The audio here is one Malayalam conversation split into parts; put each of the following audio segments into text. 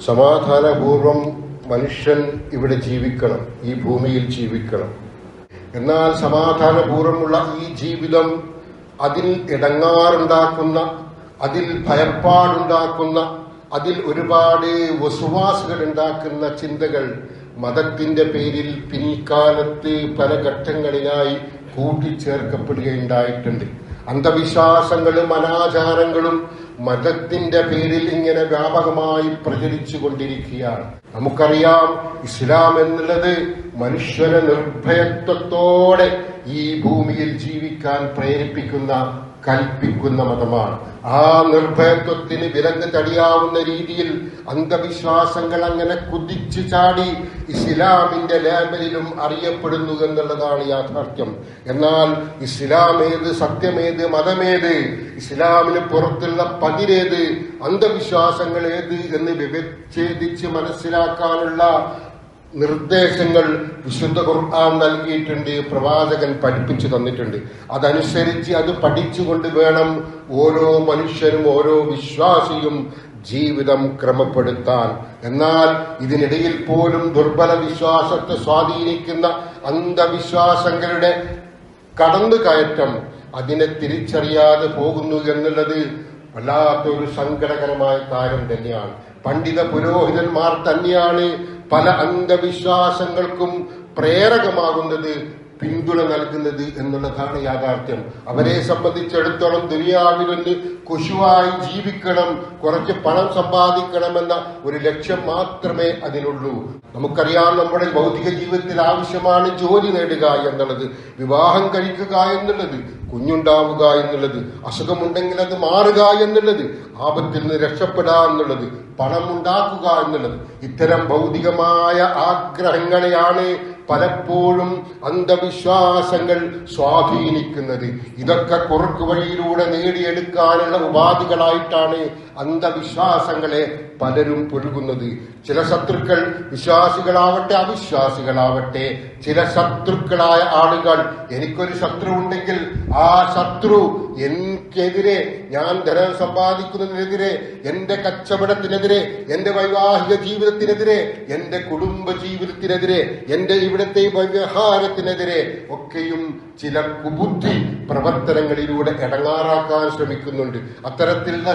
സമാധാനപൂർവം മനുഷ്യൻ ഇവിടെ ജീവിക്കണം ഈ ഭൂമിയിൽ ജീവിക്കണം. എന്നാൽ സമാധാനപൂർവമുള്ള ഈ ജീവിതം അതിൽ ഇടങ്ങാറുണ്ടാക്കുന്ന അതിൽ ഭയപ്പാടുണ്ടാക്കുന്ന അതിൽ ഒരുപാട് വസുവാസുകൾ ഉണ്ടാക്കുന്ന ചിന്തകൾ മതത്തിന്റെ പേരിൽ പിൻകാലത്ത് പല ഘട്ടങ്ങളിലായി കൂട്ടിച്ചേർക്കപ്പെടുകയുണ്ടായിട്ടുണ്ട്. അന്ധവിശ്വാസങ്ങളും അനാചാരങ്ങളും മതത്തിന്റെ പേരിൽ ഇങ്ങനെ വ്യാപകമായി പ്രചരിച്ചു കൊണ്ടിരിക്കുകയാണ്. നമുക്കറിയാം ഇസ്ലാം എന്നുള്ളത് മനുഷ്യനെ നിർഭയത്വത്തോടെ ഈ ഭൂമിയിൽ ജീവിക്കാൻ പ്രേരിപ്പിക്കുന്ന കൽപ്പിക്കുന്ന മതമാണ്. ആ നിർഭയത്വത്തിന് വിലങ്ങ് തടിയാവുന്ന രീതിയിൽ അന്ധവിശ്വാസങ്ങൾ അങ്ങനെ കുതിച്ചു ചാടി ഇസ്ലാമിന്റെ ലേബലിലും അറിയപ്പെടുന്നു എന്നുള്ളതാണ് യാഥാർത്ഥ്യം. എന്നാൽ ഇസ്ലാം ഏത് സത്യമേത് മതമേത് ഇസ്ലാമിന് പുറത്തുള്ള പതിരേത് അന്ധവിശ്വാസങ്ങൾ ഏത് എന്ന് വിവച്ഛേദിച്ച് മനസ്സിലാക്കാനുള്ള നിർദ്ദേശങ്ങൾ വിശുദ്ധ ഖുർആൻ നൽകിയിട്ടുണ്ട് പ്രവാചകൻ പഠിപ്പിച്ചു തന്നിട്ടുണ്ട്. അതനുസരിച്ച് അത് പഠിച്ചുകൊണ്ട് വേണം ഓരോ മനുഷ്യനും ഓരോ വിശ്വാസിയും ജീവിതം ക്രമപ്പെടുത്താൻ. എന്നാൽ ഇതിനിടയിൽ പോലും ദുർബല വിശ്വാസത്തെ സ്വാധീനിക്കുന്ന അന്ധവിശ്വാസങ്ങളുടെ കടന്നു കയറ്റം അതിനെ തിരിച്ചറിയാതെ പോകുന്നു എന്നുള്ളത് വല്ലാത്തൊരു സങ്കടകരമായ കാര്യം തന്നെയാണ്. പണ്ഡിത പുരോഹിതന്മാർ തന്നെയാണ് പല അന്ധവിശ്വാസങ്ങൾക്കും പ്രേരകമാകുന്നത് പിന്തുണ നൽകുന്നത് എന്നുള്ളതാണ് യാഥാർത്ഥ്യം. അവരെ സംബന്ധിച്ചിടത്തോളം ദുനിയാവിലൊന്ന് കുശുവായി ജീവിക്കണം കുറച്ച് പണം സമ്പാദിക്കണമെന്ന ഒരു ലക്ഷ്യം മാത്രമേ അതിനുള്ളൂ. നമുക്കറിയാം നമ്മുടെ ഭൗതിക ജീവിതത്തിൽ ആവശ്യമാണ് ജോലി നേടുക എന്നുള്ളത് വിവാഹം കഴിക്കുക എന്നുള്ളത് കുഞ്ഞുണ്ടാവുക എന്നുള്ളത് അസുഖമുണ്ടെങ്കിൽ അത് മാറുക എന്നുള്ളത് ആപത്തിൽ നിന്ന് രക്ഷപ്പെടുക എന്നുള്ളത് പണം ഉണ്ടാക്കുക എന്നുള്ളത്. ഇത്തരം ഭൗതികമായ ആഗ്രഹങ്ങളെയാണ് പലപ്പോഴും അന്ധവിശ്വാസങ്ങൾ സ്വാധീനിക്കുന്നത്. ഇതൊക്കെ കുറുക്ക് വഴിയിലൂടെ നേടിയെടുക്കാനുള്ള ഉപാധികളായിട്ടാണ് അന്ധവിശ്വാസങ്ങളെ പലരും പുഴുകുന്നത് ചില ശത്രുക്കൾ വിശ്വാസികളാവട്ടെ അവിശ്വാസികളാവട്ടെ ചില ശത്രുക്കളായ ആളുകൾ എനിക്കൊരു ശത്രു ഉണ്ടെങ്കിൽ ആ ശത്രു എനിക്കെതിരെ ഞാൻ ധനം സമ്പാദിക്കുന്നതിനെതിരെ എന്റെ കച്ചവടത്തിനെതിരെ എന്റെ വൈവാഹിക ജീവിതത്തിനെതിരെ എന്റെ കുടുംബ ജീവിതത്തിനെതിരെ എന്റെ ഇവിടത്തെ വ്യവഹാരത്തിനെതിരെ ഒക്കെയും ചില കുബുദ്ധി പ്രവർത്തനങ്ങളിലൂടെ ഇടങ്ങാറാക്കാൻ ശ്രമിക്കുന്നുണ്ട്. അത്തരത്തിലുള്ള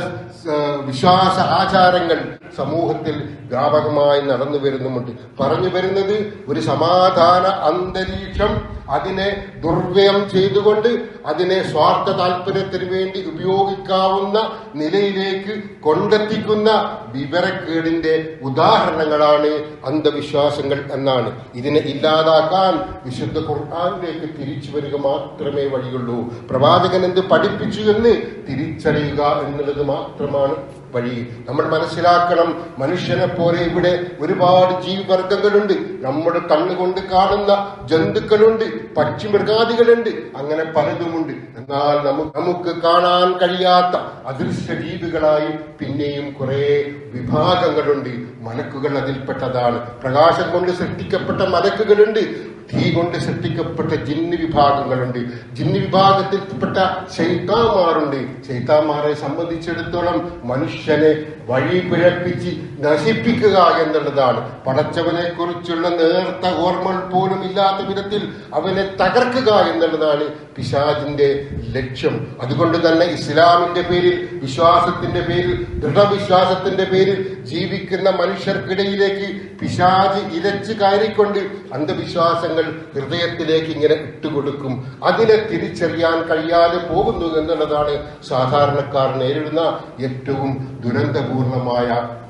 വിശ്വാസ ആചാരങ്ങൾ സമൂഹത്തിൽ വ്യാപകമായി നടന്നു വരുന്നുമുണ്ട്. പറഞ്ഞു വരുന്നത് ഒരു സമാധാന അന്തരീക്ഷം അതിനെ ദുർവ്യയം ചെയ്തുകൊണ്ട് അതിനെ സ്വാർത്ഥ താല്പര്യത്തിന് വേണ്ടി ഉപയോഗിക്കാവുന്ന നിലയിലേക്ക് കൊണ്ടെത്തിക്കുന്ന വിവരക്കേടിന്റെ ഉദാഹരണങ്ങളാണ് അന്ധവിശ്വാസങ്ങൾ എന്നാണ്. ഇതിനെ ഇല്ലാതാക്കാൻ വിശുദ്ധ ഖുർആാനിലേക്ക് തിരിച്ചു മാത്രമേ വഴിയുള്ളൂ പ്രവാചകൻ എന്ത് പഠിപ്പിച്ചു എന്ന് തിരിച്ചറിയുക എന്നുള്ളത് മാത്രമാണ് വഴി. നമ്മൾ മനസ്സിലാക്കണം മനുഷ്യനെ പോലെ ഇവിടെ ഒരുപാട് ജീവിവർഗങ്ങളുണ്ട് നമ്മുടെ കണ്ണുകൊണ്ട് കാണുന്ന ജന്തുക്കളുണ്ട് പക്ഷിമൃഗാദികളുണ്ട് അങ്ങനെ പലതുമുണ്ട്. എന്നാൽ നമുക്ക് കാണാൻ കഴിയാത്ത അദൃശ്യ ജീവികളായി പിന്നെയും കുറെ വിഭാഗങ്ങളുണ്ട്. മലക്കുകൾ അതിൽപ്പെട്ടതാണ്. പ്രകാശം കൊണ്ട് സൃഷ്ടിക്കപ്പെട്ട മലക്കുകളുണ്ട്. തീ കൊണ്ട് സൃഷ്ടിക്കപ്പെട്ട ജിന്ന് വിഭാഗങ്ങളുണ്ട്. ജിന്ന് വിഭാഗത്തിൽപ്പെട്ട ശൈത്താമാറുണ്ട് ശൈത്താമാരെ സംബന്ധിച്ചിടത്തോളം മനുഷ്യനെ വഴി പിഴപ്പിച്ച് നശിപ്പിക്കുക എന്നുള്ളതാണ്. പടച്ചവനെ കുറിച്ചുള്ള നേർത്ത ഓർമ്മ പോലും ഇല്ലാത്ത വിധത്തിൽ അവനെ തകർക്കുക എന്നുള്ളതാണ് പിശാജിന്റെ ലക്ഷ്യം. അതുകൊണ്ട് തന്നെ ഇസ്ലാമിന്റെ പേരിൽ വിശ്വാസത്തിന്റെ പേരിൽ ദൃഢവിശ്വാസത്തിന്റെ പേരിൽ ജീവിക്കുന്ന മനുഷ്യർക്കിടയിലേക്ക് പിശാജ് ഇരച്ചു കയറിക്കൊണ്ട് അന്ധവിശ്വാസങ്ങൾ ഹൃദയത്തിലേക്ക് ഇങ്ങനെ ഇട്ടുകൊടുക്കും. അതിനെ തിരിച്ചറിയാൻ കഴിയാതെ പോകുന്നു എന്നുള്ളതാണ് സാധാരണക്കാർ നേരിടുന്ന ഏറ്റവും ദുരന്തപൂർണമായ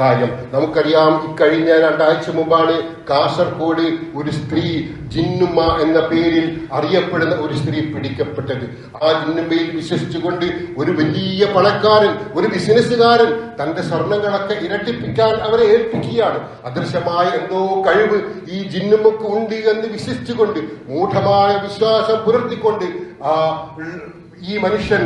കാര്യം. നമുക്കറിയാം ഇക്കഴിഞ്ഞ രണ്ടാഴ്ച മുമ്പാണ് കാസർഗോഡ് ഒരു സ്ത്രീ ജിന്നുമ്മ എന്ന പേരിൽ അറിയപ്പെടുന്ന ഒരു സ്ത്രീ പിടിക്കപ്പെട്ടത്. ആ ജിന്നുമ്മയിൽ വിശ്വസിച്ചുകൊണ്ട് ഒരു വലിയ പണക്കാരൻ ഒരു ബിസിനസ്സുകാരൻ തന്റെ സ്വർണങ്ങളൊക്കെ ഇരട്ടിപ്പിക്കാൻ അവരെ ഏൽപ്പിക്കുകയാണ്. അദൃശ്യമായ എന്തോ കഴിവ് ഈ ജിന്നുമ്മക്ക് ഉണ്ട് എന്ന് വിശ്വസിച്ചുകൊണ്ട് മൂഢമായ വിശ്വാസം പുലർത്തിക്കൊണ്ട് ആ ഈ മനുഷ്യൻ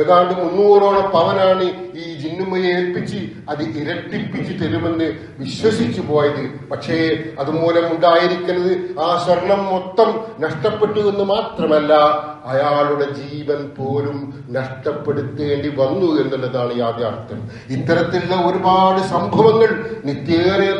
ഏതാണ്ട് മുന്നൂറോളം പവനാണ് ഈ ജിന്നുമ്മയെ ഏൽപ്പിച്ച് അത് ഇരട്ടിപ്പിച്ച് തരുമെന്ന് വിശ്വസിച്ചു പോയത്. പക്ഷേ അതുമൂലം ഉണ്ടായിരിക്കുന്നത് ആ സ്വർണം മൊത്തം നഷ്ടപ്പെട്ടു എന്ന് മാത്രമല്ല അയാളുടെ ജീവൻ പോലും നഷ്ടപ്പെടുത്തേണ്ടി വന്നു എന്നുള്ളതാണ് യാഥാർത്ഥ്യം. ഇത്തരത്തിലുള്ള ഒരുപാട് സംഭവങ്ങൾ നിത്യേറെ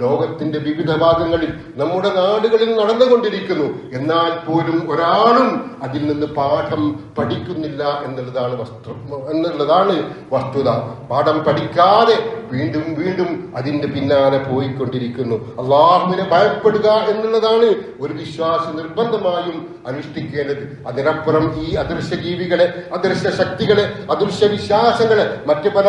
ലോകത്തിന്റെ വിവിധ ഭാഗങ്ങളിൽ നമ്മുടെ നാടുകളിൽ നടന്നുകൊണ്ടിരിക്കുന്നു. എന്നാൽ പോലും ഒരാളും അതിൽ നിന്ന് പാഠം പഠിക്കുന്നില്ല. എന്നുള്ളതാണ് വസ്തു എന്നുള്ളതാണ് വസ്തുത. പാഠം പഠിക്കാതെ വീണ്ടും വീണ്ടും അതിന്റെ പിന്നാലെ പോയിക്കൊണ്ടിരിക്കുന്നു. അള്ളാഹുവിനെ ഭയപ്പെടുക എന്നുള്ളതാണ് ഒരു വിശ്വാസി നിർബന്ധമായും അനുഷ്ഠിക്കേണ്ടത്. അതിനപ്പുറം ഈ അദൃശ്യ ജീവികളെ അദൃശ്യ ശക്തികളെ അദൃശ്യ വിശ്വാസങ്ങളെ മറ്റു പല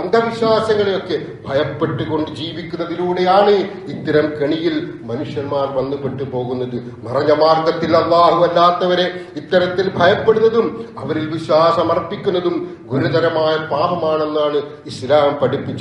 അന്ധവിശ്വാസങ്ങളെയൊക്കെ ഭയപ്പെട്ടുകൊണ്ട് ജീവിക്കുന്നതിലൂടെയാണ് ഇത്തരം കെണിയിൽ മനുഷ്യന്മാർ വന്നുപെട്ടു പോകുന്നത്. മറഞ്ഞ മാർഗത്തിൽ അള്ളാഹു അല്ലാത്തവരെ ഇത്തരത്തിൽ ഭയപ്പെടുന്നതും അവരിൽ വിശ്വാസമർപ്പിക്കുന്നതും ഗുരുതരമായ പാപമാണെന്നാണ് ഇസ്ലാം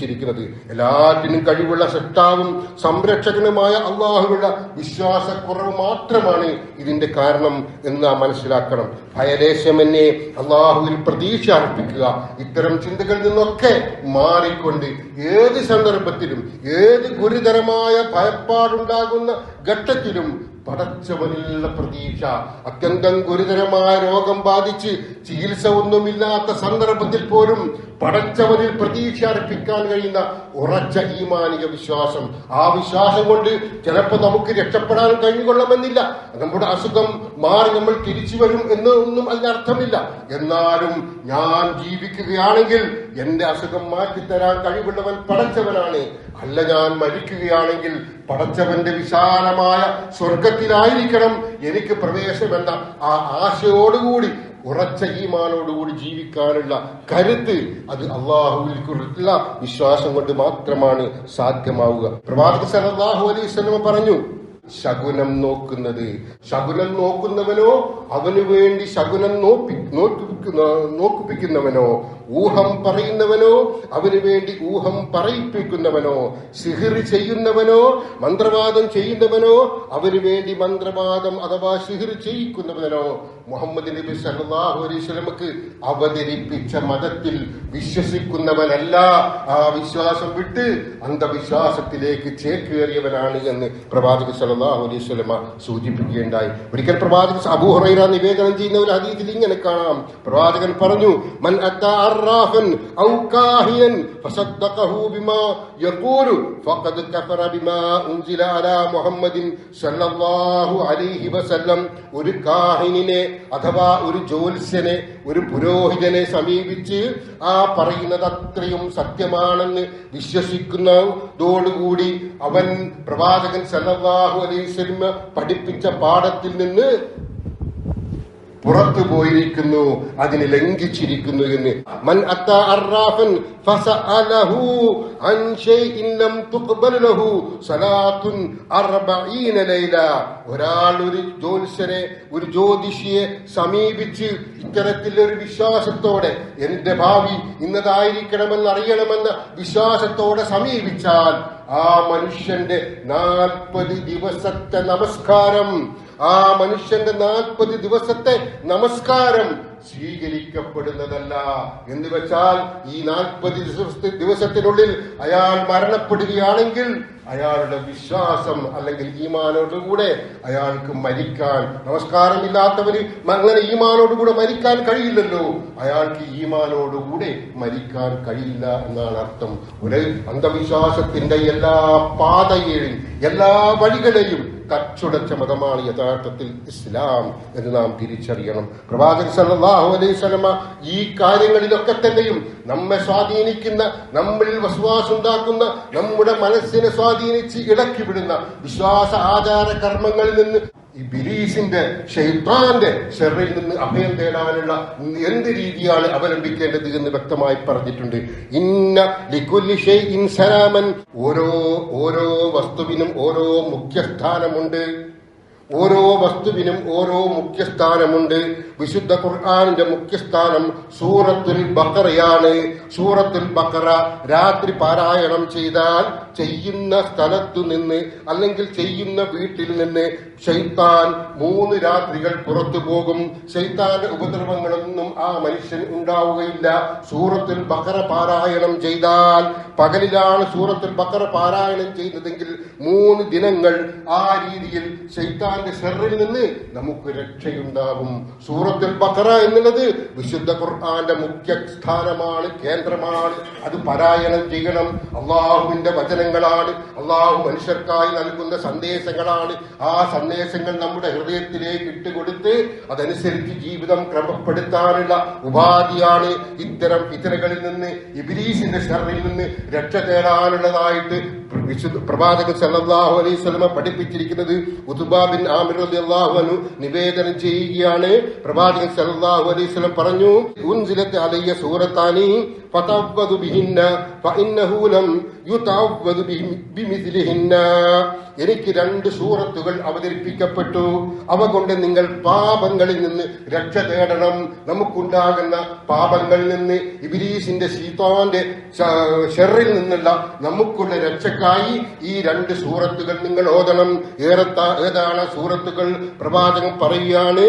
പഠിപ്പിച്ചിരിക്കുന്നത് എല്ലാറ്റിനും കഴിവുള്ള സൃഷ്ടാവും സംരക്ഷകനുമായ അള്ളാഹുവിലുള്ള വിശ്വാസക്കുറവ് മാത്രമാണ് ഇതിന്റെ കാരണം എന്ന് നാം മനസ്സിലാക്കണം. ഭയലേശമെന്നെ അള്ളാഹുവിൽ പ്രതീക്ഷ അർപ്പിക്കുക. ഇത്തരം ചിന്തകളിൽ നിന്നൊക്കെ മാറിക്കൊണ്ട് ഏത് സന്ദർഭത്തിലും ഏത് ഗുരുതരമായ ഭയപ്പാടുണ്ടാകുന്ന ഘട്ടത്തിലും പടച്ചവനിലുള്ള പ്രതീക്ഷ. അത്യന്തം ഗുരുതരമായ രോഗം ബാധിച്ച് ചികിത്സ ഒന്നുമില്ലാത്ത സന്ദർഭത്തിൽ പോലും പടച്ചവനിൽ പ്രതീക്ഷ അർപ്പിക്കാൻ കഴിയുന്ന ഉറച്ച ഈമാനിക വിശ്വാസം. ആ വിശ്വാസം കൊണ്ട് ചിലപ്പോൾ നമുക്ക് രക്ഷപ്പെടാൻ കഴിഞ്ഞുകൊള്ളണമെന്നില്ല നമ്മുടെ അസുഖം മാറി നമ്മൾ തിരിച്ചു വരും എന്നൊന്നും അതിന് അർത്ഥമില്ല. എന്നാലും ഞാൻ ജീവിക്കുകയാണെങ്കിൽ എന്റെ അസുഖം മാറ്റിത്തരാൻ കഴിവുള്ളവൻ പടച്ചവനാണ്. അല്ല ഞാൻ മരിക്കുകയാണെങ്കിൽ പടച്ചവന്റെ വിശാലമായ സ്വർഗത്തിലായിരിക്കണം എനിക്ക് പ്രവേശമെന്ന ആ ആശയോടുകൂടി ഉറച്ച ഈമാനോടുകൂടി ജീവിക്കാനുള്ള കരുത്ത് അത് അള്ളാഹുവിൽക്കുള്ള വിശ്വാസം കൊണ്ട് മാത്രമാണ് സാധ്യമാവുക. പ്രവാചക സല്ലല്ലാഹു അലൈഹി വസല്ലം പറഞ്ഞു ശകുനം നോക്കുന്നത്. ശകുനം നോക്കുന്നവനോ അവനു വേണ്ടി ശകുനം നോപ്പി നോക്കിപ്പിക്കുന്ന നോക്കിപ്പിക്കുന്നവനോ ഊഹം പറയുന്നവനോ അവന് വേണ്ടി ഊഹം പറയിപ്പിക്കുന്നവനോ സിഹിർ ചെയ്യുന്നവനോ മന്ത്രവാദം ചെയ്യുന്നവനോ അവന് വേണ്ടി മന്ത്രവാദം അഥവാ സിഹിർ ചെയ്യിക്കുന്നവനോ മുഹമ്മദ് നബി വസല്ലമക്ക് അവതരിപ്പിച്ച മതത്തിൽ വിശ്വസിക്കുന്നവനല്ല. ആ വിശ്വാസം വിട്ട് അന്ധവിശ്വാസത്തിലേക്ക് ചേക്കേറിയവനാണ് എന്ന് പ്രവാചക വസല്ലമ സൂചിപ്പിക്കുകയുണ്ടായി. ഒരിക്കൽ പ്രവാചക അബൂ ഹുറൈറ നിവേദനം ചെയ്യുന്ന ഒരു ഹദീസിൽ ഇങ്ങനെ കാണാം. പ്രവാചകൻ പറഞ്ഞു മൻ അത്താ വസല്ലം. ഒരു ഒരു ഒരു പുരോഹിതനെ സമീപിച്ച് ആ പറയുന്നത് അത്രയും സത്യമാണെന്ന് വിശ്വസിക്കുന്നതോടുകൂടി അവൻ പ്രവാചകൻ സല്ലാഹു അലൈഹി പഠിപ്പിച്ച പാഠത്തിൽ നിന്ന് പുറത്തു പോയിരിക്കുന്നു അതിനെ ലംഘിച്ചിരിക്കുന്നു എന്ന്. മൻ അത്ത ഫസഅലഹു ലം ലഹു സലാത്തുൻ അർബഈന ലൈല. ഒരാൾ ഒരു ജ്യോത്സ്യനെ ഒരു ജ്യോതിഷിയെ സമീപിച്ച് ഇത്തരത്തിൽ ഒരു വിശ്വാസത്തോടെ എന്റെ ഭാവി ഇന്നതായിരിക്കണമെന്ന് അറിയണമെന്ന വിശ്വാസത്തോടെ സമീപിച്ചാൽ ആ മനുഷ്യന്റെ നാൽപ്പത് ദിവസത്തെ നമസ്കാരം ആ മനുഷ്യന്റെ നാൽപ്പത് ദിവസത്തെ നമസ്കാരം സ്വീകരിക്കപ്പെടുന്നതല്ല. എന്ന് വെച്ചാൽ ഈ നാൽപ്പത് ദിവസത്തെ ദിവസത്തിനുള്ളിൽ അയാൾ മരണപ്പെടുകയാണെങ്കിൽ അയാളുടെ വിശ്വാസം അല്ലെങ്കിൽ ഈമാനോടുകൂടെ അയാൾക്ക് മരിക്കാൻ നമസ്കാരമില്ലാത്തവന് അങ്ങനെ ഈമാനോടുകൂടെ മരിക്കാൻ കഴിയില്ലല്ലോ. അയാൾക്ക് ഈമാനോടുകൂടെ മരിക്കാൻ കഴിയില്ല എന്നാണ് അർത്ഥം. ഒരു അന്ധവിശ്വാസത്തിന്റെ എല്ലാ പാതയെയും എല്ലാ വഴികളെയും കച്ചുടച്ച മതമാണ് യഥാർത്ഥത്തിൽ ഇസ്ലാം എന്ന് നാം തിരിച്ചറിയണം. പ്രവാചകൻ സല്ലല്ലാഹു അലൈഹി സ്വലമ ഈ കാര്യങ്ങളിലൊക്കെ തന്നെയും നമ്മെ സ്വാധീനിക്കുന്ന നമ്മളിൽ ഉണ്ടാക്കുന്ന നമ്മുടെ മനസ്സിനെ സ്വാധീനിച്ച് ഇടക്കിവിടുന്ന വിശ്വാസ ആചാര കർമ്മങ്ങളിൽ നിന്ന് ഈ ബിലീസിന്റെ ഷെയ്ത്താന്റെ ഷെറിൽ നിന്ന് അഭയം തേടാനുള്ള എന്ത് രീതിയാണ് അവലംബിക്കേണ്ടത് എന്ന് വ്യക്തമായി പറഞ്ഞിട്ടുണ്ട്. ഇന്ന ലിക്കുല്ലി ഷൈഇൻ സലാമൻ ഓരോ ഓരോ വസ്തുവിനും ഓരോ മുഖ്യസ്ഥാനമുണ്ട്. ഓരോ വസ്തുവിനും ഓരോ മുഖ്യസ്ഥാനമുണ്ട്. വിശുദ്ധ ഖുർആാനിന്റെ മുഖ്യസ്ഥാനം സൂറത്തുൽ ബക്കറയാണ് സൂറത്തുൽ ബക്കറ രാത്രി പാരായണം ചെയ്താൽ ചെയ്യുന്ന സ്ഥലത്തു നിന്ന് അല്ലെങ്കിൽ ചെയ്യുന്ന വീട്ടിൽ നിന്ന് ഷെയ്ത്താൻ മൂന്ന് രാത്രികൾ പുറത്തു പോകും. ഷെയ്ത്താന്റെ ഉപദ്രവങ്ങളൊന്നും ആ മനുഷ്യൻ ഉണ്ടാവുകയില്ല. സൂറത്തിൽ ബക്കറ പാരായണം ചെയ്താൽ പകലിലാണ് സൂറത്തിൽ ബക്കറ പാരായണം ചെയ്യുന്നതെങ്കിൽ മൂന്ന് ദിനങ്ങൾ ആ രീതിയിൽ ഷെയ്ത്താന്റെ ഷെറിൽ നിന്ന് നമുക്ക് രക്ഷയുണ്ടാകും. സൂറത്തുൽ ബക്കറ എന്നുള്ളത് വിശുദ്ധ ഖുർആന്റെ മുഖ്യ സ്ഥാനമാണ് കേന്ദ്രമാണ്. അത് പാരായണം ചെയ്യണം. അള്ളാഹുവിന്റെ വചനങ്ങളാണ്. അള്ളാഹു മനുഷ്യർക്കായി നൽകുന്ന സന്ദേശങ്ങളാണ്. ആ സന്ദേശങ്ങൾ നമ്മുടെ ഹൃദയത്തിലേക്ക് ഇട്ടുകൊടുത്ത് അതനുസരിച്ച് ജീവിതം ക്രമപ്പെടുത്താനുള്ള ഉപാധിയാണ് ഇത്തരം ഇത്തരകളിൽ നിന്ന് ഇബിലീസിന്റെ ഷറിൽ നിന്ന് രക്ഷ തേടാനുള്ളതായിട്ട് വിശുദ്ധ പ്രവാചകൻ സല്ലാഹു അലൈഹി സ്വലമ പഠിപ്പിച്ചിരിക്കുന്നത് ഉതുബാ ബിൻ ആമിർ റളിയല്ലാഹു അൻഹു നിവേദനം ചെയ്യുകയാണ്. പ്രവാചകൻ സല്ലാഹു അലൈഹി പറഞ്ഞു ഉൻസിലത്ത് അലയ്യ സൂറത്താനി ബിഹിന്ന ഫഇന്നഹു ലം യുതവ്വദു ബിഹി- ബിമിസ്ലിഹിന്ന എനിക്ക് രണ്ട് സൂറത്തുകൾ അവതരിപ്പിക്കപ്പെട്ടു. അവ കൊണ്ട് നിങ്ങൾ പാപങ്ങളിൽ നിന്ന് രക്ഷ തേടണം. നമുക്കുണ്ടാകുന്ന പാപങ്ങളിൽ നിന്ന് ഇബിലീസിന്റെ ശീതാന്റെ ഷെറിൽ നിന്നുള്ള നമുക്കുള്ള രക്ഷക്കായി ഈ രണ്ട് സൂറത്തുകൾ നിങ്ങൾ ഓതണം. ഏറത്ത ഏതാണ് സൂറത്തുകൾ? പ്രവാചകൻ പറയുകയാണ്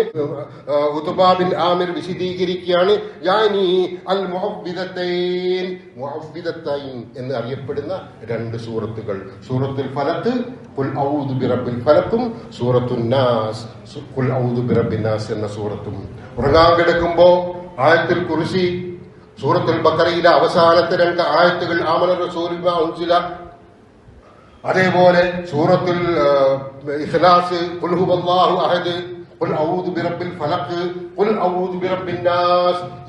ഉതുബാബിൻ ആമിർ വിശദീകരിക്കുകയാണ്. യാനി അൽ മുഹവ്വിദത്തൈൻ മുഹവ്വിദത്തൈൻ എന്ന് അറിയപ്പെടുന്ന രണ്ട് സൂറത്തുകൾ. സൂറത്തുൽ ഫലത്ത് കുൽ ഔദു ബിറബിൽ ഫലത്തും സൂറത്തുൻ നാസ് ഔദു ബിറബിൻ നാസ് എന്ന സൂറത്തും. ഉറങ്ങാൻ കിടക്കുമ്പോ ആയത്തിൽ കുറിശി സൂറത്തുൽ ബക്കറയിലെ അവസാനത്തെ രണ്ട് ആയത്തുകൾ ആമന റസൂലിമ ഉൻസില. അതേപോലെ സൂറത്തുൽ ഇഖ്ലാസ് ഹുവല്ലാഹു അഹദ്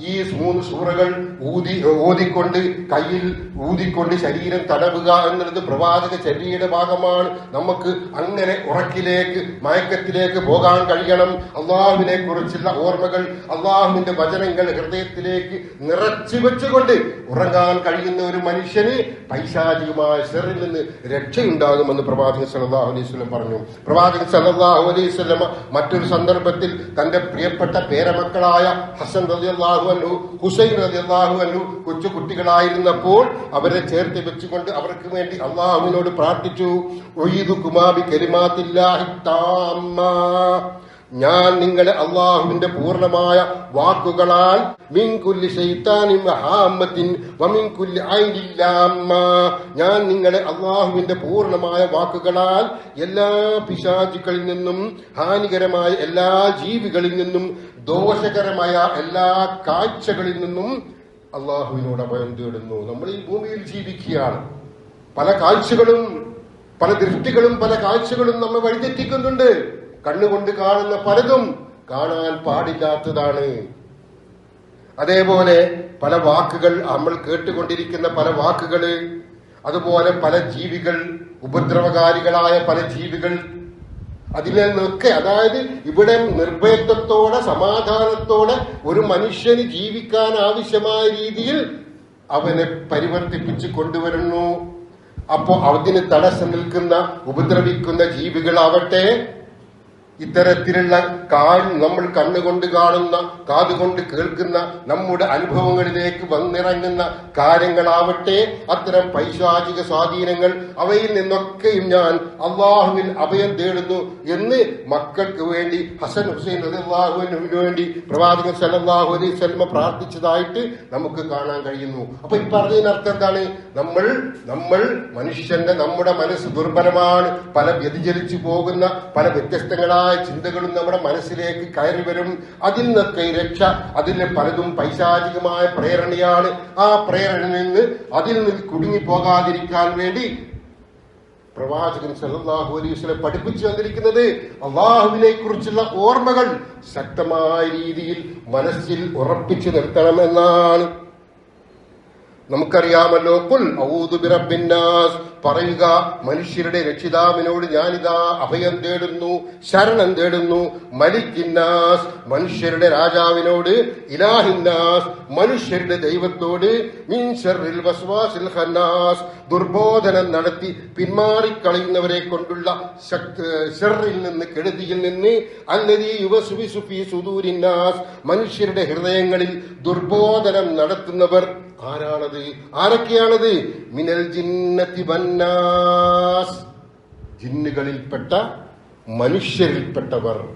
ഈ മൂന്ന് സൂറകൾ ഊതി ഓതിക്കൊണ്ട് കയ്യിൽ ഊതിക്കൊണ്ട് ശരീരം തടവുക എന്നുള്ളത് പ്രവാചക ചര്യയുടെ ഭാഗമാണ്. നമുക്ക് അങ്ങനെ ഉറക്കിലേക്ക് മയക്കത്തിലേക്ക് പോകാൻ കഴിയണം. അള്ളാഹുവിനെ കുറിച്ചുള്ള ഓർമ്മകൾ അള്ളാഹുവിന്റെ വചനങ്ങൾ ഹൃദയത്തിലേക്ക് നിറച്ചു വെച്ചുകൊണ്ട് ഉറങ്ങാൻ കഴിയുന്ന ഒരു മനുഷ്യന് പൈശാചികമായ ഷെറിൽ നിന്ന് രക്ഷയുണ്ടാകുമെന്ന് പ്രവാചകൻ സല്ലാഹു അലൈഹി വസല്ലം പറഞ്ഞു. പ്രവാചകൻ സല്ലാഹു അലൈഹി വസല്ലം മറ്റൊരു സന്ദർഭത്തിൽ തന്റെ പ്രിയപ്പെട്ട പേരമക്കളായ ഹസൻ റളിയല്ലാഹു അൻഹു ഹുസൈൻ റളിയല്ലാഹു അൻഹു കൊച്ചു കുട്ടികളായിരുന്നപ്പോൾ അവരെ ചേർത്ത് വെച്ചുകൊണ്ട് അവർക്ക് വേണ്ടി അള്ളാഹുവിനോട് പ്രാർത്ഥിച്ചു. ഒയ്തു കുമാബി കലിമാത്തില്ലാഹി താമ്മാ ഞാൻ നിങ്ങളെ അള്ളാഹുവിന്റെ പൂർണമായ വാക്കുകളാൽ മിൻകുല്ലി വമിൻകുല്ലി ഞാൻ നിങ്ങളെ അള്ളാഹുവിന്റെ പൂർണമായ വാക്കുകളാൽ എല്ലാ പിശാചുക്കളിൽ നിന്നും ഹാനികരമായ എല്ലാ ജീവികളിൽ നിന്നും ദോഷകരമായ എല്ലാ കാഴ്ചകളിൽ നിന്നും അള്ളാഹുവിനോട് അഭയം തേടുന്നു. നമ്മൾ ഈ ഭൂമിയിൽ ജീവിക്കുകയാണ്. പല കാഴ്ചകളും പല ദൃഷ്ടികളും പല കാഴ്ചകളും നമ്മെ വഴിതെറ്റിക്കുന്നുണ്ട്. കണ്ണുകൊണ്ട് കാണുന്ന പലതും കാണാൻ പാടില്ലാത്തതാണ്. അതേപോലെ പല വാക്കുകൾ നമ്മൾ കേട്ടുകൊണ്ടിരിക്കുന്ന പല വാക്കുകൾ അതുപോലെ പല ജീവികൾ ഉപദ്രവകാരികളായ പല ജീവികൾ അതിൽ നിന്നൊക്കെ അതായത് ഇവിടെ നിർഭയത്വത്തോടെ സമാധാനത്തോടെ ഒരു മനുഷ്യന് ജീവിക്കാൻ ആവശ്യമായ രീതിയിൽ അവനെ പരിവർത്തിപ്പിച്ച് കൊണ്ടുവരുന്നു. അപ്പോ അതിന് തടസ്സം നിൽക്കുന്ന ഉപദ്രവിക്കുന്ന ജീവികളാവട്ടെ ഇത്തരത്തിലുള്ള കാൺ നമ്മൾ കണ്ണുകൊണ്ട് കാണുന്ന കാതുകൊണ്ട് കേൾക്കുന്ന നമ്മുടെ അനുഭവങ്ങളിലേക്ക് വന്നിറങ്ങുന്ന കാര്യങ്ങളാവട്ടെ അത്തരം പൈശാചിക സ്വാധീനങ്ങൾ അവയിൽ നിന്നൊക്കെയും ഞാൻ അള്ളാഹുവിൽ അഭയം തേടുന്നു എന്ന് മക്കൾക്ക് വേണ്ടി ഹസൻ ഹുസൈൻ അള്ളാഹുവിന് വേണ്ടി പ്രവാചകൻ സല്ലല്ലാഹു അലൈഹി സ്വലമ പ്രാർത്ഥിച്ചതായിട്ട് നമുക്ക് കാണാൻ കഴിയുന്നു. അപ്പൊ ഈ പറഞ്ഞതിനർത്ഥം എന്താണ്? നമ്മൾ നമ്മൾ മനുഷ്യന്റെ നമ്മുടെ മനസ്സ് ദുർബലമാണ്. പല വ്യതിചലിച്ചു പോകുന്ന പല വ്യത്യസ്തങ്ങളായ ചിന്തകളും നമ്മുടെ മനസ്സിലേക്ക് കയറി വരും. അതിൽ നിന്നൊക്കെ രക്ഷ അതിന് പലതും പൈശാചികമായ പ്രേരണയാണ്. ആ പ്രേരണയിൽ നിന്ന് അതിൽ നിന്ന് കുടുങ്ങി പോകാതിരിക്കാൻ വേണ്ടി പ്രവാചകൻ സല്ലല്ലാഹു അലൈഹി വസല്ലം പഠിപ്പിച്ചു വന്നിരിക്കുന്നത് അള്ളാഹുവിനെ കുറിച്ചുള്ള ഓർമ്മകൾ ശക്തമായ രീതിയിൽ മനസ്സിൽ ഉറപ്പിച്ചു നിർത്തണമെന്നാണ്. നമുക്കറിയാമല്ലോ കുൽ ഔദു ബിറബിന്നാസ് പറയുക മനുഷ്യരുടെ രക്ഷിതാവിനോട് ഞാനിതാ അഭയം തേടുന്നു ശരണം തേടുന്നു. മലിക്കിന്നാസ് മനുഷ്യരുടെ രാജാവിനോട് ഇലാഹിന്നാസ് മനുഷ്യരുടെ ദൈവത്തോട് മീൻ ഷർറിൽ വസ്വാസിൽ ഹന്നാസ് ദുർബോധനം നടത്തി പിന്മാറിക്കളയുന്നവരെ കൊണ്ടുള്ള ഷെറിൽ നിന്ന് കെടുതിയിൽ നിന്ന് അല്ലതി യുവസുബിസുഫി സുദൂരിന്നാസ് മനുഷ്യരുടെ ഹൃദയങ്ങളിൽ ദുർബോധനം നടത്തുന്നവർ ആരാണത്? ആരൊക്കെയാണത്? മിനൽ ജിന്നത്തി ബന്നാസ് ജിന്നുകളിൽപ്പെട്ട മനുഷ്യരിൽപ്പെട്ടവർ.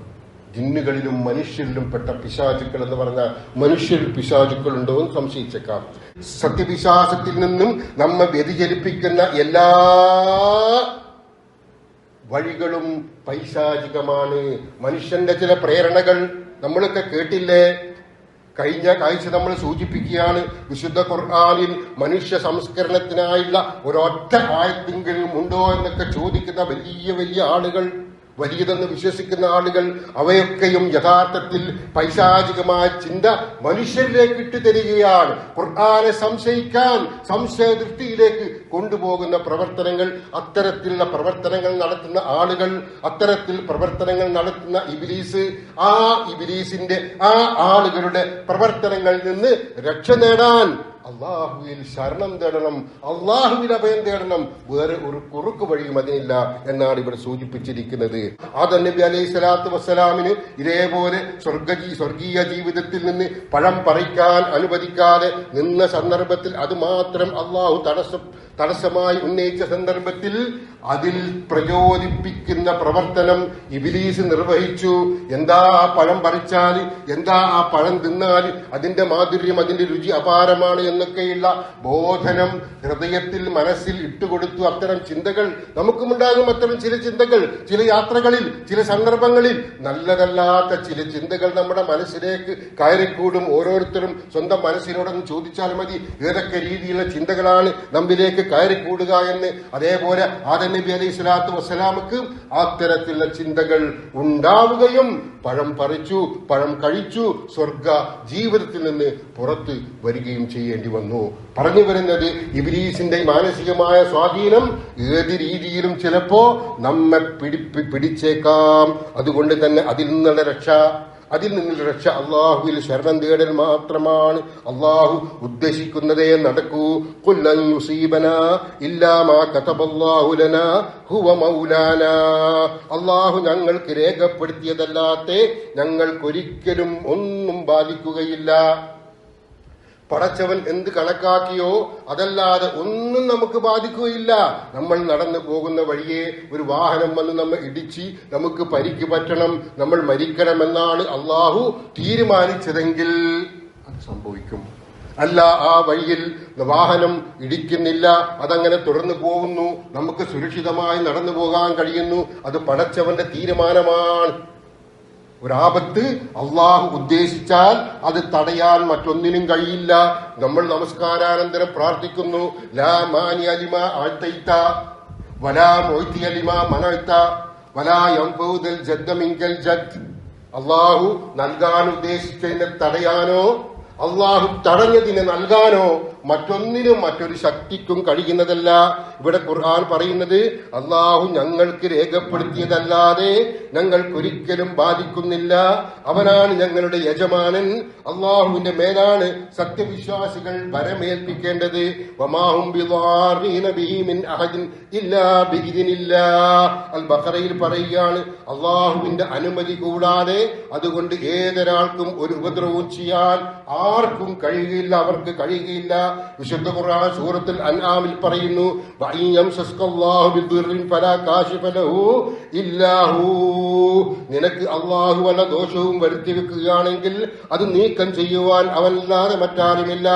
ജിന്നുകളിലും മനുഷ്യരിലും പെട്ട പിശാചുക്കൾ എന്ന് പറഞ്ഞ മനുഷ്യരിൽ പിശാചുക്കൾ ഉണ്ടോ എന്ന് സംശയിച്ചേക്കാം. സത്യവിശ്വാസത്തിൽ നിന്നും നമ്മെ വ്യതിചലിപ്പിക്കുന്ന എല്ലാ വഴികളും പൈശാചികമാണ്. മനുഷ്യന്റെ ചില പ്രേരണകൾ നമ്മളൊക്കെ കേട്ടില്ലേ? കഴിഞ്ഞ കാഴ്ച നമ്മൾ സൂചിപ്പിക്കുകയാണ് വിശുദ്ധ ഖുർആാനിൽ മനുഷ്യ സംസ്കരണത്തിനായുള്ള ഒരൊറ്റ ആയത്തെങ്കിലും ഉണ്ടോ എന്നൊക്കെ ചോദിക്കുന്ന വലിയ വലിയ ആളുകൾ. വലിയതെന്ന് വിശ്വസിക്കുന്ന ആളുകൾ അവയൊക്കെയും യഥാർത്ഥത്തിൽ പൈശാചികമായ ചിന്ത മനുഷ്യരിലേക്ക് ഇട്ടുതരികയാണ്. ഖുർആാനെ സംശയിക്കാൻ സംശയദൃഷ്ടിയിലേക്ക് കൊണ്ടുപോകുന്ന പ്രവർത്തനങ്ങൾ അത്തരത്തിലുള്ള പ്രവർത്തനങ്ങൾ നടത്തുന്ന ആളുകൾ അത്തരത്തിൽ പ്രവർത്തനങ്ങൾ നടത്തുന്ന ഇബിലീസ് ആ ഇബിലീസിന്റെ ആ ആളുകളുടെ പ്രവർത്തനങ്ങളിൽ നിന്ന് രക്ഷ നേടാൻ അള്ളാഹുവിൽ ശരണം തേടണം അള്ളാഹുവിൽ അഭയം തേടണം. വേറെ ഒരു കുറുക്ക് വഴിയും അതിനില്ല എന്നാണ് ഇവിടെ സൂചിപ്പിച്ചിരിക്കുന്നത്. ആദ നബി അലൈഹി സ്വലാത്തു വസ്സലാമിന് ഇതേപോലെ സ്വർഗജീ സ്വർഗീയ ജീവിതത്തിൽ നിന്ന് പഴം പറിക്കാൻ അനുവദിക്കാതെ നിന്ന സന്ദർഭത്തിൽ അത് മാത്രം അള്ളാഹു തടസ്സം തടസ്സമായി ഉന്നയിച്ച സന്ദർഭത്തിൽ അതിൽ പ്രചോദിപ്പിക്കുന്ന പ്രവർത്തനം ഇബിലീസ് നിർവഹിച്ചു. എന്താ ആ പഴം പറിച്ചാൽ? എന്താ ആ പഴം തിന്നാൽ? അതിന്റെ മാധുര്യം അതിന്റെ രുചി അപാരമാണ് എന്നൊക്കെയുള്ള ബോധനം ഹൃദയത്തിൽ മനസ്സിൽ ഇട്ടുകൊടുത്തു അത്തരം ചിന്തകൾ. നമുക്കുമുണ്ടാകും അത്തരം ചില ചിന്തകൾ ചില യാത്രകളിൽ ചില സന്ദർഭങ്ങളിൽ. നല്ലതല്ലാത്ത ചില ചിന്തകൾ നമ്മുടെ മനസ്സിലേക്ക് കയറിക്കൂടും. ഓരോരുത്തരും സ്വന്തം മനസ്സിനോടൊന്ന് ചോദിച്ചാൽ മതി. ഏതൊക്കെ രീതിയിലുള്ള ചിന്തകളാണ് നമ്മിലേക്ക് കയറിക്കൂടുക എന്ന് അതേപോലെ ആദം നബി അലൈഹി സ്വലാത്തു വസ്സലാമക്ക് അത്തരത്തിലുള്ള ചിന്തകൾ ഉണ്ടാവുകയും പഴം പറിച്ചു പഴം കഴിച്ചു സ്വർഗ ജീവിതത്തിൽ നിന്ന് പുറത്ത് വരികയും ചെയ്യേണ്ടി വന്നു. പറഞ്ഞു വരുന്നത് ഇബിലീസിന്റെ മാനസികമായ സ്വാധീനം ഏത് രീതിയിലും ചിലപ്പോ നമ്മെ പിടിപ്പി പിടിച്ചേക്കാം. അതുകൊണ്ട് തന്നെ അതിൽ നിന്നുള്ള രക്ഷ അതിൽ നിന്ന് രക്ഷ അള്ളാഹുവിൽ ശരണം തേടൽ മാത്രമാണ്. അള്ളാഹു ഉദ്ദേശിക്കുന്നതേ നടക്കൂ. കുല്ലൻ യുസീബന ഇല്ലാമാ കതബല്ലാഹു ലനാ ഹുവ മൗലാന. അള്ളാഹു ഞങ്ങൾക്ക് രേഖപ്പെടുത്തിയതല്ലാത്തെ ഞങ്ങൾക്കൊരിക്കലും ഒന്നും ബാധിക്കുകയില്ല. പടച്ചവൻ എന്ത് കണക്കാക്കിയോ അതല്ലാതെ ഒന്നും നമുക്ക് ബാധിക്കുകയില്ല. നമ്മൾ നടന്നു പോകുന്ന വഴിയെ ഒരു വാഹനം വന്ന് നമ്മെ ഇടിച്ച് നമുക്ക് പരിക്ക് പറ്റണം നമ്മൾ മരിക്കണമെന്നാണ് അള്ളാഹു തീരുമാനിച്ചതെങ്കിൽ അത് സംഭവിക്കും. അല്ല ആ വഴിയിൽ വാഹനം ഇടിക്കുന്നില്ല അതങ്ങനെ തുടർന്നു പോകുന്നു നമുക്ക് സുരക്ഷിതമായി നടന്നു പോകാൻ കഴിയുന്നു അത് പടച്ചവന്റെ തീരുമാനമാണ്. ഒരാപത്ത് അള്ളാഹു ഉദ്ദേശിച്ചാൽ അത് തടയാൻ മറ്റൊന്നിനും കഴിയില്ല. നമ്മൾ നമസ്കാരാനന്തരം പ്രാർത്ഥിക്കുന്നു. ലാ അലിമ വലാ വലാ ജദ്. അള്ളാഹു നൽകാൻ ഉദ്ദേശിച്ചതിനെ തടയാനോ അള്ളാഹു തടഞ്ഞതിനെ നൽകാനോ മറ്റൊന്നിനും മറ്റൊരു ശക്തിക്കും കഴിയുന്നതല്ല. ഇവിടെ ഖുർആൻ പറയുന്നത് അള്ളാഹു ഞങ്ങൾക്ക് രേഖപ്പെടുത്തിയതല്ലാതെ ഞങ്ങൾക്കൊരിക്കലും ബാധിക്കുന്നില്ല. അവനാണ് ഞങ്ങളുടെ യജമാനൻ. അള്ളാഹുവിന്റെ മേലാണ് സത്യവിശ്വാസികൾ വരമേൽപ്പിക്കേണ്ടത്. അൽ പറയുകയാണ് അള്ളാഹുവിന്റെ അനുമതി കൂടാതെ അതുകൊണ്ട് ഏതൊരാൾക്കും ഒരു ഉപദ്രവവും ചെയ്യാൻ ആർക്കും കഴിയുകയില്ല അവർക്ക് കഴിയുകയില്ല വിശുദ്ധ ഖുർആൻ സൂറത്തിൽ അൻആമിൽ പറയുന്നു നിനക്ക് അള്ളാഹു വല്ല ദോഷവും വരുത്തി വെക്കുകയാണെങ്കിൽ അത് നീക്കം ചെയ്യുവാൻ അവനല്ലാതെ മറ്റാരുമില്ല.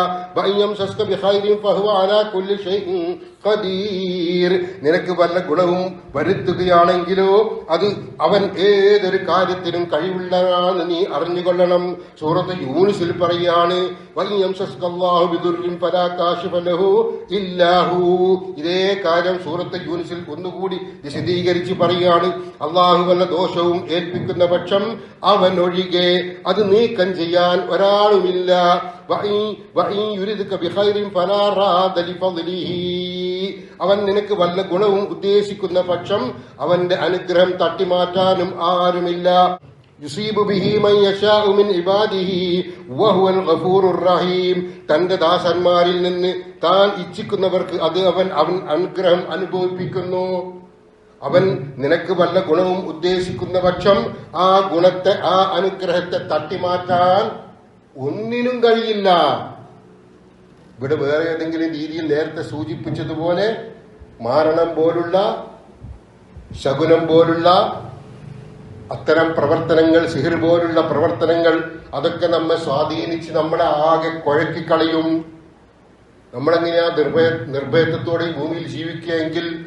നിനക്ക് വല്ല ഗുണവും വരുത്തുകയാണെങ്കിലോ അത് അവൻ ഏതൊരു കാര്യത്തിനും കഴിവുള്ളതാണെന്ന് നീ അറിഞ്ഞുകൊള്ളണം. സൂറത്ത് യൂനുസിൽ പറയാണ് വഇൻ യംസസ്കല്ലാഹു ബിദുർരിൻ ഫലാ കാശിഫ ലഹു ഇല്ലാ ഹൂ ഇതേ കാര്യം സൂറത്ത് യൂനിസിൽ ഒന്നുകൂടി വിശദീകരിച്ച് പറയുകയാണ്. അള്ളാഹു വല്ല ദോഷവും ഏൽപ്പിക്കുന്ന പക്ഷം അവൻ ഒഴികെ അത് നീക്കം ചെയ്യാൻ ഒരാളുമില്ല. അവൻ നിനക്ക് വല്ല ഗുണവും ഉദ്ദേശിക്കുന്ന പക്ഷം അവന്റെ അനുഗ്രഹം തട്ടിമാറ്റാനും ആരുമില്ല. തന്റെ ദാസന്മാരിൽ നിന്ന് താൻ ഇച്ഛിക്കുന്നവർക്ക് അത് അവൻ അവൻ അനുഗ്രഹം അനുഭവിപ്പിക്കുന്നു. അവൻ നിനക്ക് വല്ല ഗുണവും ഉദ്ദേശിക്കുന്ന പക്ഷം ആ ഗുണത്തെ ആ അനുഗ്രഹത്തെ തട്ടിമാറ്റാൻ ഒന്നിനും കഴിയില്ല. ഇവിടെ വേറെ ഏതെങ്കിലും രീതിയിൽ നേരത്തെ സൂചിപ്പിച്ചതുപോലെ മാരണം പോലുള്ള ശകുനം പോലുള്ള അത്തരം പ്രവർത്തനങ്ങൾ സിഹിർ പോലുള്ള പ്രവർത്തനങ്ങൾ അതൊക്കെ നമ്മെ സ്വാധീനിച്ച് നമ്മളെ ആകെ കുഴക്കിക്കളയും. നമ്മളെങ്ങനെയാ നിർഭയ നിർഭയത്വത്തോടെ ഭൂമിയിൽ ജീവിക്കുകയെങ്കിൽ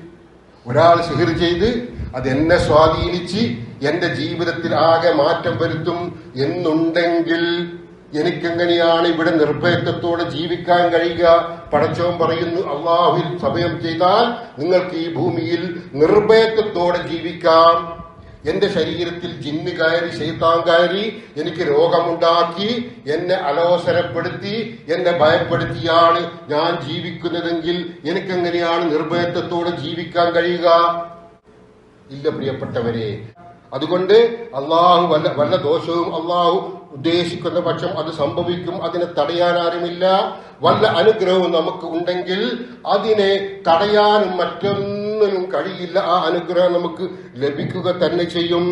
ഒരാൾ സിഹിർ ചെയ്ത് അത് എന്നെ സ്വാധീനിച്ച് എന്റെ ജീവിതത്തിൽ ആകെ മാറ്റം വരുത്തും എന്നുണ്ടെങ്കിൽ എനിക്കെങ്ങനെയാണ് ഇവിടെ നിർഭയത്വത്തോടെ ജീവിക്കാൻ കഴിയുക? പടച്ചവൻ പറയുന്നു അള്ളാഹുവിൽ സമയം ചെയ്താൽ നിങ്ങൾക്ക് ഈ ഭൂമിയിൽ നിർഭയത്വത്തോടെ ജീവിക്കാം. എന്റെ ശരീരത്തിൽ ജിന്ന് കയറി ശൈത്താൻ കയറി എനിക്ക് രോഗമുണ്ടാക്കി എന്നെ അലോസരപ്പെടുത്തി എന്നെ ഭയപ്പെടുത്തിയാണ് ഞാൻ ജീവിക്കുന്നതെങ്കിൽ എനിക്കെങ്ങനെയാണ് നിർഭയത്വത്തോടെ ജീവിക്കാൻ കഴിയുക? ഇല്ല പ്രിയപ്പെട്ടവരെ. അതുകൊണ്ട് അള്ളാഹു വല്ല വല്ല ദോഷവും അള്ളാഹു ഉദ്ദേശിക്കുന്ന പക്ഷം അത് സംഭവിക്കും അതിനെ തടയാൻ ആരുമില്ല. വല്ല അനുഗ്രഹവും നമുക്ക് ഉണ്ടെങ്കിൽ അതിനെ തടയാനും മറ്റൊന്നിനും കഴിയില്ല. ആ അനുഗ്രഹം നമുക്ക് ലഭിക്കുക തന്നെ ചെയ്യും.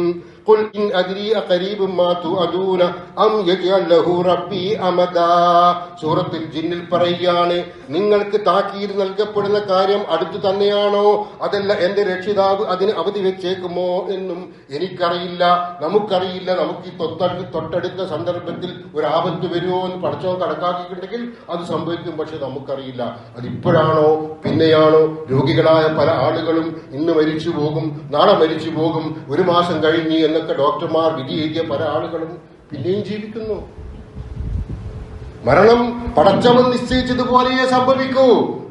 قل إن أدري أقريب ما توعدون أم يجعل له ربي أمدا സൂറത്തിൽ ജിന്നിൽ പറയുകയാണ് നിങ്ങൾക്ക് താക്കീത് നൽകപ്പെടുന്ന കാര്യം അടുത്തു തന്നെയാണോ അതല്ല എന്റെ രക്ഷിതാവ് അതിന് അവധി വെച്ചേക്കുമോ എന്നും എനിക്കറിയില്ല നമുക്കറിയില്ല നമുക്ക് ഈ തൊട്ടടുത്ത് തൊട്ടടുത്ത സന്ദർഭത്തിൽ ഒരു ആപത്ത് വരുമോ എന്ന് പഠിച്ചോ കണക്കാക്കിയിട്ടുണ്ടെങ്കിൽ അത് സംഭവിക്കും പക്ഷെ നമുക്കറിയില്ല അതിപ്പോഴാണോ പിന്നെയാണോ രോഗികളായ പല ആളുകളും ഇന്ന് മരിച്ചു പോകും നാളെ മരിച്ചു പോകും ഒരു മാസം കഴിഞ്ഞ് എന്നൊക്കെ ഡോക്ടർമാർ വിധി എഴുതിയ പല ആളുകളും പിന്നെയും ജീവിക്കുന്നു. മരണം പടച്ചവൻ നിശ്ചയിച്ചതുപോലെയേ സംഭവിക്കൂ.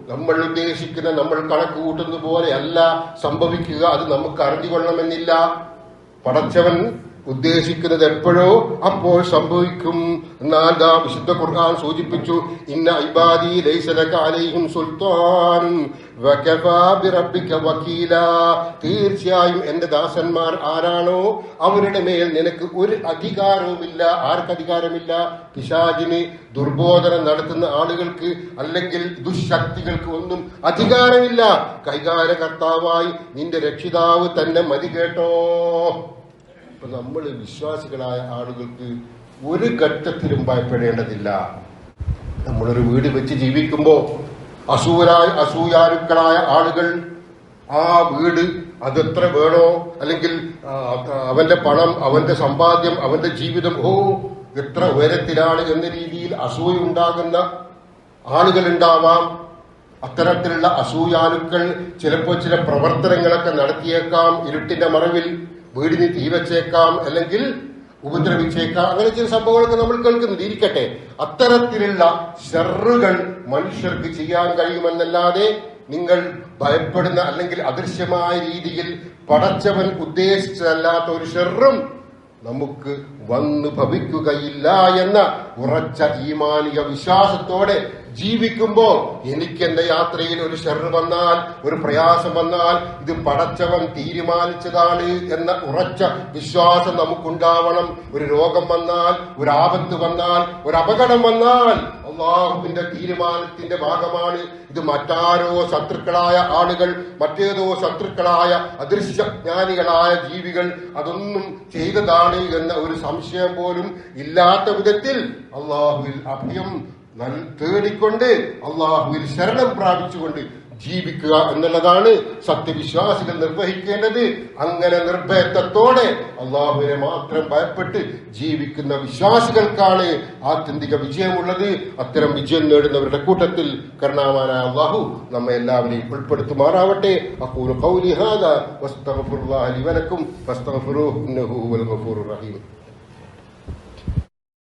നമ്മൾ ഉദ്ദേശിക്കുന്ന നമ്മൾ കണക്ക് കൂട്ടുന്ന പോലെ അല്ല സംഭവിക്കുക. അത് നമുക്ക് അറിഞ്ഞുകൊള്ളണമെന്നില്ല. പടച്ചവൻ ഉദ്ദേശിക്കുന്നത് എപ്പോഴോ അപ്പോൾ സംഭവിക്കും. എന്നാൽ ദാ വിശുദ്ധ ഖുർആൻ സൂചിപ്പിച്ചു ഇന്ന ഇബാദി ലൈസലകാലയും സുൽത്താൻ വക്കീല തീർച്ചയായും എന്റെ ദാസന്മാർ ആരാണോ? അവരുടെ മേൽ നിനക്ക് ഒരു അധികാരവുമില്ല. ആർക്ക് അധികാരമില്ല? പിശാജിന് ദുർബോധനം നടത്തുന്ന ആളുകൾക്ക് അല്ലെങ്കിൽ ദുശക്തികൾക്ക് ഒന്നും അധികാരമില്ല. കൈകാര്യകർത്താവായി നിന്റെ രക്ഷിതാവ് തന്നെ മതി കേട്ടോ. അപ്പൊ നമ്മൾ വിശ്വാസികളായ ആളുകൾക്ക് ഒരു ഘട്ടത്തിലും ഭയപ്പെടേണ്ടതില്ല. നമ്മളൊരു വീട് വെച്ച് ജീവിക്കുമ്പോ അസൂരായ അസൂയാരുക്കളായ ആളുകൾ ആ വീട് അതെത്ര വേണോ അല്ലെങ്കിൽ അവന്റെ പണം അവന്റെ സമ്പാദ്യം അവന്റെ ജീവിതം ഓ എത്ര ഉയരത്തിലാണ് എന്ന രീതിയിൽ അസൂയ ഉണ്ടാകുന്ന ആളുകൾ ഉണ്ടാവാം അത്തരത്തിലുള്ള അസൂയാലുക്കൾ ചിലപ്പോൾ ചില പ്രവർത്തനങ്ങളൊക്കെ നടത്തിയേക്കാം ഇരുട്ടിന്റെ മറവിൽ. വീടിന് തീ വെച്ചേക്കാം അല്ലെങ്കിൽ ഉപദ്രവിച്ചേക്കാം. അങ്ങനെ ചില സംഭവങ്ങളൊക്കെ നമ്മൾ കേൾക്കുന്നത് ഇരിക്കട്ടെ. അത്തരത്തിലുള്ള ഷെറുകൾ മനുഷ്യർക്ക് ചെയ്യാൻ കഴിയുമെന്നല്ലാതെ നിങ്ങൾ ഭയപ്പെടുന്ന അല്ലെങ്കിൽ അദൃശ്യമായ രീതിയിൽ പടച്ചവൻ ഉദ്ദേശിച്ചതല്ലാത്ത ഒരു ഷെറും നമുക്ക് വന്നു ഭവിക്കുകയില്ല എന്ന ഉറച്ച ഈമാനിക വിശ്വാസത്തോടെ ജീവിക്കുമ്പോൾ എനിക്ക് എന്റെ യാത്രയിൽ ഒരു ഷെർ വന്നാൽ ഒരു പ്രയാസം വന്നാൽ ഇത് പടച്ചവൻ തീരുമാനിച്ചതാണ് എന്ന ഉറച്ച വിശ്വാസം നമുക്കുണ്ടാവണം. ഒരു രോഗം വന്നാൽ ഒരു ആപത്ത് വന്നാൽ ഒരു അപകടം വന്നാൽ അള്ളാഹുവിന്റെ തീരുമാനത്തിന്റെ ഭാഗമാണ്. ഇത് മറ്റാരോ ശത്രുക്കളായ ആളുകൾ മറ്റേതോ ശത്രുക്കളായ അദൃശ്യജ്ഞാനികളായ ജീവികൾ അതൊന്നും ചെയ്തതാണ് എന്ന ഒരു സംശയം പോലും ഇല്ലാത്ത വിധത്തിൽ അള്ളാഹുവിൽ അഭയം തേടിക്കൊണ്ട് അള്ളാഹുവിൽ ശരണം പ്രാപിച്ചുകൊണ്ട് ജീവിക്കുക എന്നുള്ളതാണ് സത്യവിശ്വാസികൾ നിർവഹിക്കേണ്ടത്. അങ്ങനെ നിർഭയത്വത്തോടെ അള്ളാഹുവിനെ മാത്രം ഭയപ്പെട്ട് ജീവിക്കുന്ന വിശ്വാസികൾക്കാണ് ആത്യന്തിക വിജയമുള്ളത്. അത്തരം വിജയം നേടുന്നവരുടെ കൂട്ടത്തിൽ കരുണാവാനായ അള്ളാഹു നമ്മെ എല്ലാവരെയും ഉൾപ്പെടുത്തുമാറാവട്ടെ. അക്കൂലു ഖൗലി ഹാദാ വസ്തഗ്ഫിറുല്ലാഹ റഹീം.